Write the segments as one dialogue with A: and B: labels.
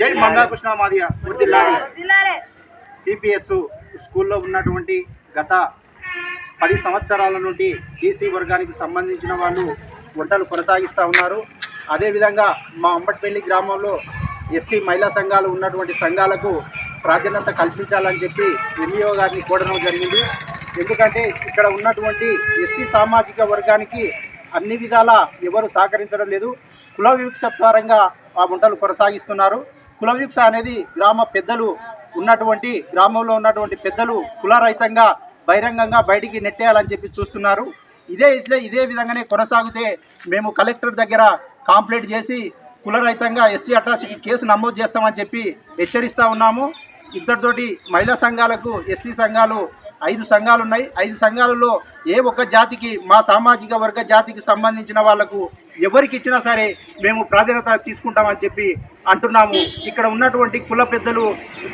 A: జై మందాకృష్ణ మాదియ సిపిఎస్ స్కూల్లో ఉన్నటువంటి గత పది సంవత్సరాల నుండి బీసీ వర్గానికి సంబంధించిన వాళ్ళు వంటలు కొనసాగిస్తూ ఉన్నారు. అదేవిధంగా మా అంబట్పల్లి గ్రామంలో ఎస్సీ మహిళా సంఘాలు ఉన్నటువంటి సంఘాలకు ప్రాధాన్యత కల్పించాలని చెప్పి ఎంఈఓ గారిని కోరడం జరిగింది. ఎందుకంటే ఇక్కడ ఉన్నటువంటి ఎస్సీ సామాజిక వర్గానికి అన్ని విధాల ఎవరు సహకరించడం లేదు. కుల వివక్ష పరంగా ఆ వంటలు కొనసాగిస్తున్నారు. కుల అనేది గ్రామ పెద్దలు ఉన్నటువంటి గ్రామంలో ఉన్నటువంటి పెద్దలు కులరహితంగా బహిరంగంగా బయటికి నెట్టేయాలని చెప్పి చూస్తున్నారు. ఇదే ఇట్లే ఇదే విధంగానే కొనసాగితే మేము కలెక్టర్ దగ్గర కాంప్లైంట్ చేసి కులరహితంగా ఎస్సీ అట్రాసిటీ కేసు నమోదు చేస్తామని చెప్పి హెచ్చరిస్తూ ఉన్నాము. ఇద్దరితోటి మహిళా సంఘాలకు ఎస్సీ సంఘాలు ఐదు సంఘాలు ఉన్నాయి ఐదు సంఘాలలో ఏ ఒక్క జాతికి మా సామాజిక వర్గ జాతికి సంబంధించిన వాళ్ళకు ఎవరికి ఇచ్చినా సరే మేము ప్రాధాన్యత తీసుకుంటామని చెప్పి అంటున్నాము. ఇక్కడ ఉన్నటువంటి కుల పెద్దలు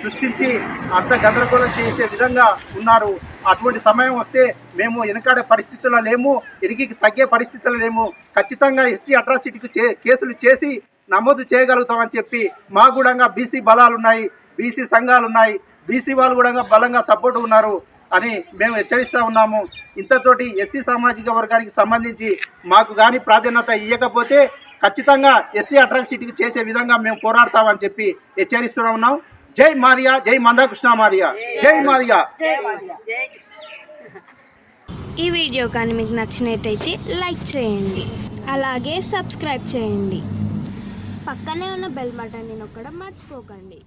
A: సృష్టించి అంత గందరగోళం చేసే విధంగా ఉన్నారు. అటువంటి సమయం వస్తే మేము వెనకాడే పరిస్థితుల్లో లేము ఎరిగి తగ్గే పరిస్థితుల్లో లేము. ఖచ్చితంగా ఎస్సీ అట్రాసిటీకి చే కేసులు చేసి నమోదు చేయగలుగుతామని చెప్పి మా కూడా బీసీ బలాలు ఉన్నాయి బీసీ సంఘాలు ఉన్నాయి బీసీ వాళ్ళు కూడా బలంగా సపోర్ట్ ఉన్నారు. అని మేము హెచ్చరిస్తూ ఉన్నాము. ఇంతతోటి ఎస్సీ సామాజిక వర్గానికి సంబంధించి మాకు కానీ ప్రాధాన్యత ఇవ్వకపోతే ఖచ్చితంగా ఎస్సీ అట్రాసిటీకి చేసే విధంగా మేము పోరాడతామని చెప్పి హెచ్చరిస్తూ ఉన్నాం. జై మాదియా జై మందాకృష్ణ మాదియా జై మాదియా.
B: జై
C: ఈ వీడియో కానీ మీకు నచ్చినట్టయితే లైక్ చేయండి. అలాగే సబ్స్క్రైబ్ చేయండి. పక్కనే ఉన్న బెల్ బటన్ని నొక్కడం మర్చిపోకండి.